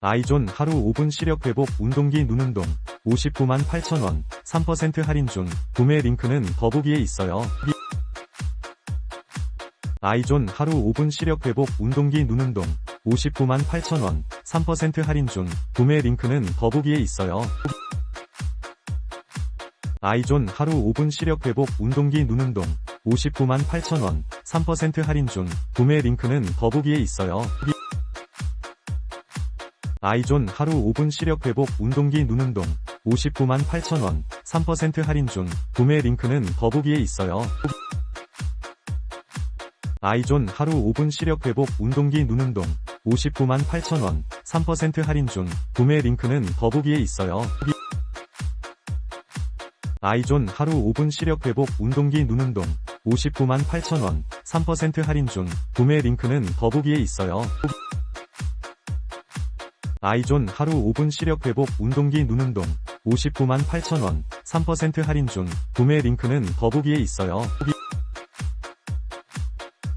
아이존 하루 5분 시력 회복 운동기 눈운동 59만 8천원 3% 할인 중 구매 링크는 더보기에 있어요. 아이존 하루 5분 시력 회복 운동기 눈운동 59만 8천원 3% 할인 중 구매 링크는 더보기에 있어요. 아이존 하루 5분 시력 회복 운동기 눈운동 59만 8천원 3% 할인 중 구매 링크는 더보기에 있어요. 아이존 하루 5분 시력 회복 운동기 눈운동 59만 8천원 3% 할인 중 구매 링크는 더보기에 있어요. 아이존 하루 5분 시력 회복 운동기 눈운동 59만 8천원 3% 할인 중 구매 링크는 더보기에 있어요. 아이존 하루 5분 시력 회복 운동기 눈운동 59만 8천원 3% 할인 중 구매 링크는 더보기에 있어요. 아이존 하루 5분 시력 회복 운동기 눈운동 59만 8천원 3% 할인 중 구매 링크는 더보기에 있어요.